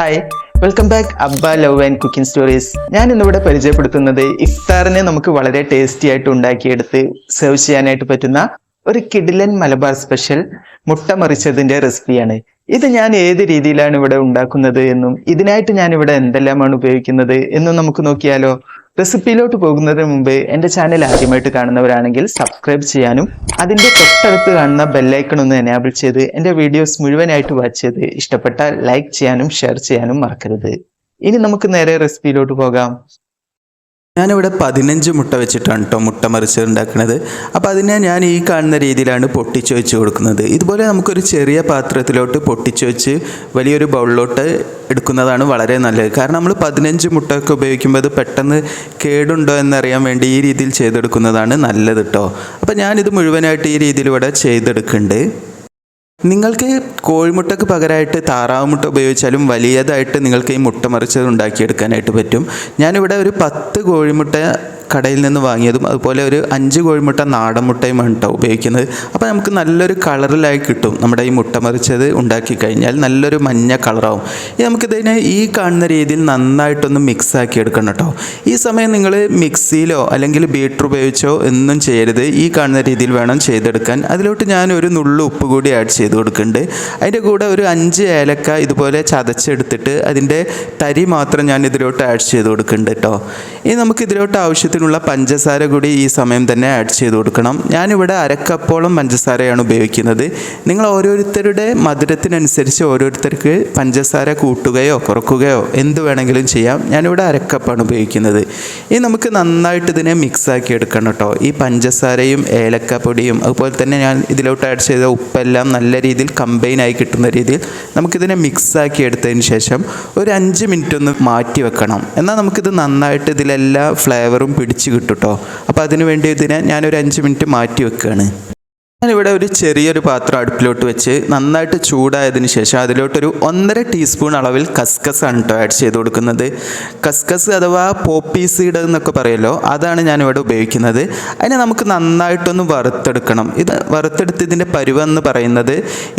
Hi welcome back Abba love and cooking stories ഞാൻ ഇന്നിവിടെ പരിചയപ്പെടുത്തുന്നത് ഇഫ്താറിനെ നമുക്ക് വളരെ ടേസ്റ്റി ആയിട്ട് ഉണ്ടാക്കിയെടുത്ത് സെർവ് ചെയ്യാനായിട്ട് പറ്റുന്ന ഒരു കിഡിലൻ മലബാർ സ്പെഷ്യൽ മുട്ട മറിച്ചതിന്റെ റെസിപ്പിയാണ്. ഇത് ഞാൻ ഏത് രീതിയിലാണ് ഇവിടെ ഉണ്ടാക്കുന്നത് എന്നും ഇതിനായിട്ട് ഞാൻ ഇവിടെ എന്തെല്ലാമാണ് ഉപയോഗിക്കുന്നത് എന്നും നമുക്ക് നോക്കിയാലോ. റെസിപ്പിയിലോട്ട് പോകുന്നതിന് മുമ്പ് എന്റെ ചാനൽ ആദ്യമായിട്ട് കാണുന്നവരാണെങ്കിൽ സബ്സ്ക്രൈബ് ചെയ്യാനും അതിന്റെ തൊട്ടടുത്ത് കാണുന്ന ബെല്ലൈക്കൺ ഒന്ന് എനാബിൾ ചെയ്ത് എന്റെ വീഡിയോസ് മുഴുവനായിട്ട് വാച്ച് ചെയ്ത് ഇഷ്ടപ്പെട്ടാൽ ലൈക്ക് ചെയ്യാനും ഷെയർ ചെയ്യാനും മറക്കരുത്. ഇനി നമുക്ക് നേരെ റെസിപ്പിയിലോട്ട് പോകാം. ഞാനിവിടെ പതിനഞ്ച് മുട്ട വെച്ചിട്ടാണ് കേട്ടോ മുട്ട മറിച്ച് ഉണ്ടാക്കുന്നത് അപ്പോൾ അതിനെ ഞാൻ ഈ കാണുന്ന രീതിയിലാണ് പൊട്ടിച്ച് വെച്ച് കൊടുക്കുന്നത്. ഇതുപോലെ നമുക്കൊരു ചെറിയ പാത്രത്തിലോട്ട് പൊട്ടിച്ച് വെച്ച് വലിയൊരു ബൗളിലോട്ട് എടുക്കുന്നതാണ് വളരെ നല്ലത്. കാരണം നമ്മൾ പതിനഞ്ച് മുട്ടയൊക്കെ ഉപയോഗിക്കുമ്പോൾ അത് പെട്ടെന്ന് കേടുണ്ടോ എന്നറിയാൻ വേണ്ടി ഈ രീതിയിൽ ചെയ്തെടുക്കുന്നതാണ് നല്ലത് കേട്ടോ അപ്പോൾ ഞാനിത് മുഴുവനായിട്ട് ഈ രീതിയിൽ ഇവിടെ ചെയ്തെടുക്കുന്നുണ്ട്. നിങ്ങൾക്ക് കോഴിമുട്ടക്ക് പകരമായിട്ട് താറാവ് മുട്ട ഉപയോഗിച്ചാലും വലിയതായിട്ട് നിങ്ങൾക്ക് ഈ മുട്ട മറിച്ചത് ഉണ്ടാക്കിയെടുക്കാനായിട്ട് പറ്റും. ഞാനിവിടെ ഒരു പത്ത് കോഴിമുട്ട കടയിൽ നിന്ന് വാങ്ങിയതും അതുപോലെ ഒരു അഞ്ച് കോഴിമുട്ട നാടൻ മുട്ടയുമാണ് കേട്ടോ ഉപയോഗിക്കുന്നത്. അപ്പോൾ നമുക്ക് നല്ലൊരു കളറിലായി കിട്ടും. നമ്മുടെ ഈ മുട്ട മറിച്ചത് ഉണ്ടാക്കി കഴിഞ്ഞാൽ നല്ലൊരു മഞ്ഞ കളറാവും. ഇനി നമുക്കിതിനെ ഈ കാണുന്ന രീതിയിൽ നന്നായിട്ടൊന്ന് മിക്സ് ആക്കി എടുക്കണം കേട്ടോ. ഈ സമയം നിങ്ങൾ മിക്സിയിലോ അല്ലെങ്കിൽ ബീറ്റർ ഉപയോഗിച്ചോ എന്നും ചെയ്യരുത്. ഈ കാണുന്ന രീതിയിൽ വേണം ചെയ്തെടുക്കാൻ. അതിലോട്ട് ഞാൻ ഒരു നുള്ളു ഉപ്പ് കൂടി ആഡ് ചെയ്ത് കൊടുക്കുന്നുണ്ട്. അതിന്റെ കൂടെ ഒരു അഞ്ച് ഏലക്ക ഇതുപോലെ ചതച്ചെടുത്തിട്ട് അതിന്റെ തരി മാത്രം ഞാൻ ഇതിലോട്ട് ആഡ് ചെയ്ത് കൊടുക്കുന്നുണ്ട് കേട്ടോ. ഇനി നമുക്ക് ഇതിലോട്ട് ആവശ്യത്തിനുള്ള പഞ്ചസാര കൂടി ഈ സമയം തന്നെ ആഡ് ചെയ്ത് കൊടുക്കണം. ഞാനിവിടെ അരക്കപ്പോളം പഞ്ചസാരയാണ് ഉപയോഗിക്കുന്നത്. നിങ്ങൾ ഓരോരുത്തരുടെ മധുരത്തിനനുസരിച്ച് ഓരോരുത്തർക്ക് പഞ്ചസാര കൂട്ടുകയോ കുറക്കുകയോ എന്ത് വേണമെങ്കിലും ചെയ്യാം. ഞാനിവിടെ അരക്കപ്പാണ് ഉപയോഗിക്കുന്നത്. ഇനി നമുക്ക് നന്നായിട്ട് ഇതിനെ മിക്സ് ആക്കി എടുക്കണം കേട്ടോ. ഈ പഞ്ചസാരയും ഏലക്കപ്പൊടിയും അതുപോലെ തന്നെ ഞാൻ ഇതിലോട്ട് ആഡ് ചെയ്ത ഉപ്പെല്ലാം നല്ല രീതിയിൽ കമ്പൈൻ ആയി കിട്ടുന്ന രീതിയിൽ നമുക്കിതിനെ മിക്സ് ആക്കി എടുത്തതിന് ശേഷം ഒരു അഞ്ച് മിനിറ്റ് ഒന്ന് മാറ്റി വെക്കണം. എന്നാൽ നമുക്കിത് നന്നായിട്ട് ഇതിലെല്ലാ ഫ്ലേവറും പിടിച്ച് കിട്ടും കേട്ടോ അപ്പോൾ അതിന് വേണ്ടി ഇതിനെ ഞാനൊരു അഞ്ച് മിനിറ്റ് മാറ്റി വെക്കുകയാണ് ഞാനിവിടെ ഒരു ചെറിയൊരു പാത്രം അടുപ്പിലോട്ട് വെച്ച് നന്നായിട്ട് ചൂടായതിന് ശേഷം അതിലോട്ടൊരു ഒന്നര ടീസ്പൂൺ അളവിൽ കസ്കസാണ് കേട്ടോ ആഡ് ചെയ്ത് കൊടുക്കുന്നത്. കസ്കസ് അഥവാ പോപ്പി സീഡ് എന്നൊക്കെ പറയുമല്ലോ അതാണ് ഞാനിവിടെ ഉപയോഗിക്കുന്നത്. അതിനെ നമുക്ക് നന്നായിട്ടൊന്ന് വറുത്തെടുക്കണം. ഇത് വറുത്തെടുത്ത് ഇതിന്റെ പരുവെന്ന് പറയുന്നത്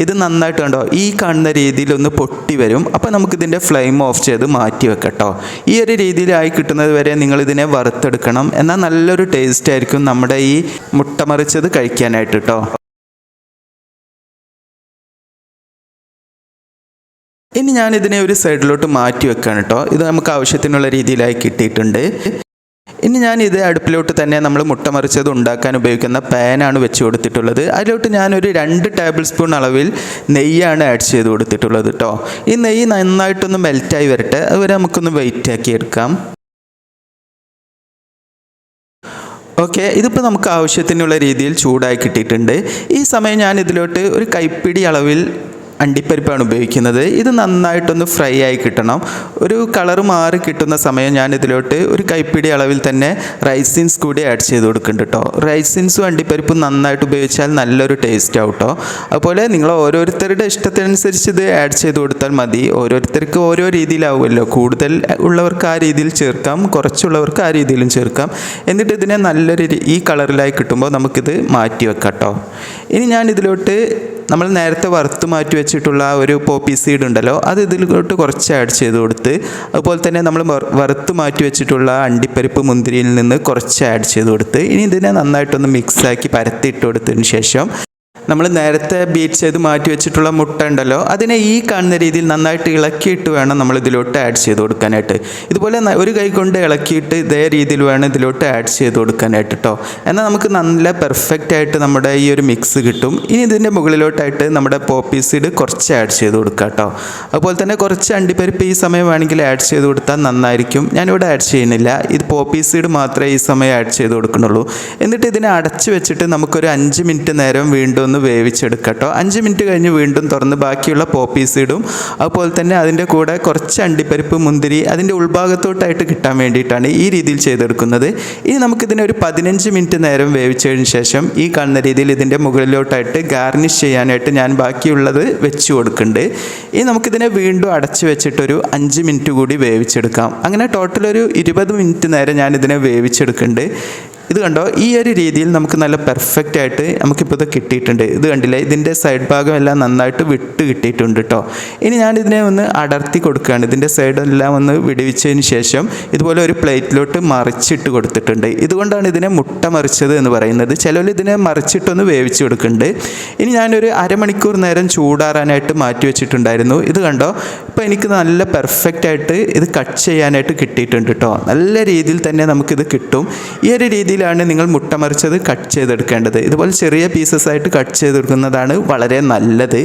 ഇത് നന്നായിട്ട് കണ്ടോ ഈ കാണുന്ന രീതിയിൽ ഒന്ന് പൊട്ടി വരും. അപ്പോൾ നമുക്കിതിന്റെ ഫ്ലെയിം ഓഫ് ചെയ്ത് മാറ്റി വെക്കട്ടോ. ഈ ഒരു രീതിയിലായി കിട്ടുന്നത് വരെ നിങ്ങളിതിനെ വറുത്തെടുക്കണം. എന്നാൽ നല്ലൊരു ടേസ്റ്റ് ആയിരിക്കും നമ്മുടെ ഈ മുട്ട മറിച്ചത് കഴിക്കാനായിട്ട് കേട്ടോ ഇനി ഞാൻ ഇതിനെ ഒരു സൈഡിലോട്ട് മാറ്റി വെക്കുകയാണ് കേട്ടോ ഇത് നമുക്ക് ആവശ്യത്തിനുള്ള രീതിയിലായി കിട്ടിയിട്ടുണ്ട്. ഇനി ഞാൻ ഇത് അടുപ്പിലോട്ട് തന്നെ നമ്മൾ മുട്ട മറിച്ചത് ഉണ്ടാക്കാൻ ഉപയോഗിക്കുന്ന പാനാണ് വെച്ച് കൊടുത്തിട്ടുള്ളത്. അതിലോട്ട് ഞാനൊരു രണ്ട് ടേബിൾ സ്പൂൺ അളവിൽ നെയ്യാണ് ആഡ് ചെയ്ത് കൊടുത്തിട്ടുള്ളത് കേട്ടോ ഈ നെയ്യ് നന്നായിട്ടൊന്ന് മെൽറ്റായി വരട്ടെ. അതുവരെ നമുക്കൊന്ന് വെയിറ്റ് ആക്കി എടുക്കാം. ഓക്കെ ഇതിപ്പോൾ നമുക്ക് ആവശ്യത്തിനുള്ള രീതിയിൽ ചൂടായി കിട്ടിയിട്ടുണ്ട്. ഈ സമയം ഞാൻ ഇതിലോട്ട് ഒരു കൈപ്പിടി അളവിൽ അണ്ടിപ്പരിപ്പാണ് ഉപയോഗിക്കുന്നത്. ഇത് നന്നായിട്ടൊന്ന് ഫ്രൈ ആയി കിട്ടണം. ഒരു കളർ മാറി കിട്ടുന്ന സമയം ഞാൻ ഇതിലോട്ട് ഒരു കൈപ്പിടി അളവിൽ തന്നെ റൈസിൻസ് കൂടി ആഡ് ചെയ്ത് കൊടുക്കുന്നുണ്ട് കേട്ടോ റൈസിൻസും അണ്ടിപ്പരിപ്പും നന്നായിട്ട് ഉപയോഗിച്ചാൽ നല്ലൊരു ടേസ്റ്റ് ആവും കേട്ടോ അതുപോലെ നിങ്ങൾ ഓരോരുത്തരുടെ ഇഷ്ടത്തിനനുസരിച്ച് ഇത് ആഡ് ചെയ്ത് കൊടുത്താൽ മതി. ഓരോരുത്തർക്ക് ഓരോ രീതിയിലാവുമല്ലോ. കൂടുതൽ ഉള്ളവർക്ക് ആ രീതിയിൽ ചേർക്കാം. കുറച്ചുള്ളവർക്ക് ആ രീതിയിലും ചേർക്കാം. എന്നിട്ട് ഇതിനെ നല്ലൊരു ഈ കളറിലായി കിട്ടുമ്പോൾ നമുക്കിത് മാറ്റി വെക്കാം കേട്ടോ ഇനി ഞാൻ ഇതിലോട്ട് നമ്മൾ നേരത്തെ വറുത്ത് മാറ്റി വെച്ചിട്ടുള്ള ഒരു പോപ്പി സീഡ് ഉണ്ടല്ലോ അത് ഇതിലോട്ട് കുറച്ച് ആഡ് ചെയ്ത് കൊടുത്ത് അതുപോലെ തന്നെ നമ്മൾ വറ- വറുത്ത് മാറ്റി വെച്ചിട്ടുള്ള അണ്ടിപ്പരിപ്പ് മുന്തിരിയിൽ നിന്ന് കുറച്ച് ആഡ് ചെയ്ത് കൊടുത്ത് ഇനി ഇതിനെ നന്നായിട്ടൊന്ന് മിക്സാക്കി പരത്തി ഇട്ട് കൊടുത്തതിന് ശേഷം നമ്മൾ നേരത്തെ ബീറ്റ് ചെയ്ത് മാറ്റി വെച്ചിട്ടുള്ള മുട്ട ഉണ്ടല്ലോ അതിനെ ഈ കാണുന്ന രീതിയിൽ നന്നായിട്ട് ഇളക്കിയിട്ട് വേണം നമ്മൾ ഇതിലോട്ട് ആഡ് ചെയ്ത് കൊടുക്കാനായിട്ട്. ഇതുപോലെ ഒരു കൈ കൊണ്ട് ഇളക്കിയിട്ട് ഇതേ രീതിയിൽ വേണം ഇതിലോട്ട് ആഡ് ചെയ്ത് കൊടുക്കാനായിട്ട് കേട്ടോ എന്നാൽ നമുക്ക് നല്ല പെർഫെക്റ്റ് ആയിട്ട് നമ്മുടെ ഈ ഒരു മിക്സ് കിട്ടും. ഇനി ഇതിന്റെ മുകളിലോട്ടായിട്ട് നമ്മുടെ പോപ്പി സീഡ് കുറച്ച് ആഡ് ചെയ്ത് കൊടുക്കുക കേട്ടോ അതുപോലെ തന്നെ കുറച്ച് അണ്ടിപ്പരിപ്പ് ഈ സമയം വേണമെങ്കിൽ ആഡ് ചെയ്ത് കൊടുത്താൽ നന്നായിരിക്കും. ഞാനിവിടെ ആഡ് ചെയ്യുന്നില്ല. ഇത് പോപ്പി സീഡ് മാത്രമേ ഈ സമയം ആഡ് ചെയ്ത് കൊടുക്കുന്നുള്ളൂ. എന്നിട്ട് ഇതിനെ അടച്ചു വെച്ചിട്ട് നമുക്കൊരു അഞ്ച് മിനിറ്റ് നേരം വീണ്ടും ഒന്ന് വേവിച്ചെടുക്കട്ടോ. അഞ്ച് മിനിറ്റ് കഴിഞ്ഞ് വീണ്ടും തുറന്ന് ബാക്കിയുള്ള പോപ്പീസ് ഇടും. അതുപോലെ തന്നെ അതിന്റെ കൂടെ കുറച്ച് അണ്ടിപ്പരിപ്പ് മുന്തിരി അതിന്റെ ഉൾഭാഗത്തോട്ടായിട്ട് കിട്ടാൻ വേണ്ടിയിട്ടാണ് ഈ രീതിയിൽ ചെയ്തെടുക്കുന്നത്. ഇനി നമുക്കിതിനെ ഒരു പതിനഞ്ച് മിനിറ്റ് നേരം വേവിച്ചതിന് ശേഷം ഈ കാണുന്ന രീതിയിൽ ഇതിന്റെ മുകളിലോട്ടായിട്ട് ഗാർണിഷ് ചെയ്യാനായിട്ട് ഞാൻ ബാക്കിയുള്ളത് വെച്ച് കൊടുക്കുന്നുണ്ട്. ഇനി നമുക്കിതിനെ വീണ്ടും അടച്ച് വെച്ചിട്ടൊരു അഞ്ച് മിനിറ്റ് കൂടി വേവിച്ചെടുക്കാം. അങ്ങനെ ടോട്ടൽ ഒരു ഇരുപത് മിനിറ്റ് നേരം ഞാൻ ഇതിനെ വേവിച്ചെടുക്കുന്നുണ്ട്. ഇത് കണ്ടോ? ഈ ഒരു രീതിയിൽ നമുക്ക് നല്ല പെർഫെക്റ്റ് ആയിട്ട് നമുക്കിപ്പോൾ ഇത് കിട്ടിയിട്ടുണ്ട്. ഇത് കണ്ടില്ലേ? ഇതിന്റെ സൈഡ് ഭാഗം എല്ലാം നന്നായിട്ട് വിട്ട് കിട്ടിയിട്ടുണ്ട് കേട്ടോ ഇനി ഞാൻ ഇതിനെ ഒന്ന് അടർത്തി കൊടുക്കുകയാണ്. ഇതിന്റെ സൈഡെല്ലാം ഒന്ന് വിടിവിച്ചതിന് ശേഷം ഇതുപോലെ ഒരു പ്ലേറ്റിലോട്ട് മറിച്ചിട്ട് കൊടുത്തിട്ടുണ്ട്. ഇതുകൊണ്ടാണ് ഇതിനെ മുട്ട മറിച്ചത് എന്ന് പറയുന്നത്. ചിലർ ഇതിനെ മറിച്ചിട്ടൊന്ന് വേവിച്ച് കൊടുക്കുന്നുണ്ട്. ഇനി ഞാനൊരു അരമണിക്കൂർ നേരം ചൂടാറാനായിട്ട് മാറ്റി വെച്ചിട്ടുണ്ടായിരുന്നു. ഇത് കണ്ടോ? ഇപ്പോൾ എനിക്ക് നല്ല പെർഫെക്റ്റ് ആയിട്ട് ഇത് കട്ട് ചെയ്യാനായിട്ട് കിട്ടിയിട്ടുണ്ട് കേട്ടോ നല്ല രീതിയിൽ തന്നെ നമുക്കിത് കിട്ടും. ഈ ഒരു രീതിയിലാണ് നിങ്ങൾ മുട്ട മറിച്ചത് കട്ട് ചെയ്തെടുക്കേണ്ടത്. ഇതുപോലെ ചെറിയ പീസസ് ആയിട്ട് കട്ട് ചെയ്തെടുക്കുന്നതാണ് വളരെ നല്ലത്.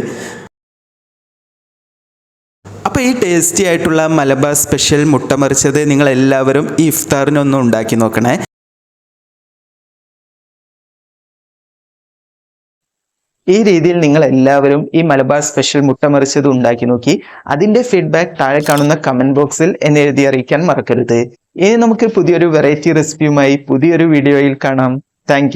അപ്പോൾ ഈ ടേസ്റ്റി ആയിട്ടുള്ള മലബാർ സ്പെഷ്യൽ മുട്ട മറിച്ചത് നിങ്ങൾ എല്ലാവരും ഈ ഇഫ്താറിനൊന്ന് ഉണ്ടാക്കി നോക്കണേ. ഈ രീതിയിൽ നിങ്ങൾ എല്ലാവരും ഈ മലബാർ സ്പെഷ്യൽ മുട്ട മറിച്ചത് ഉണ്ടാക്കി നോക്കി. അതിന്റെ ഫീഡ്ബാക്ക് താഴെ കാണുന്ന കമന്റ് ബോക്സിൽ എന്നെ എഴുതി അറിയിക്കാൻ മറക്കരുത്. ഇനി നമുക്ക് പുതിയൊരു വെറൈറ്റി റെസിപ്പിയുമായി പുതിയൊരു വീഡിയോയിൽ കാണാം. താങ്ക്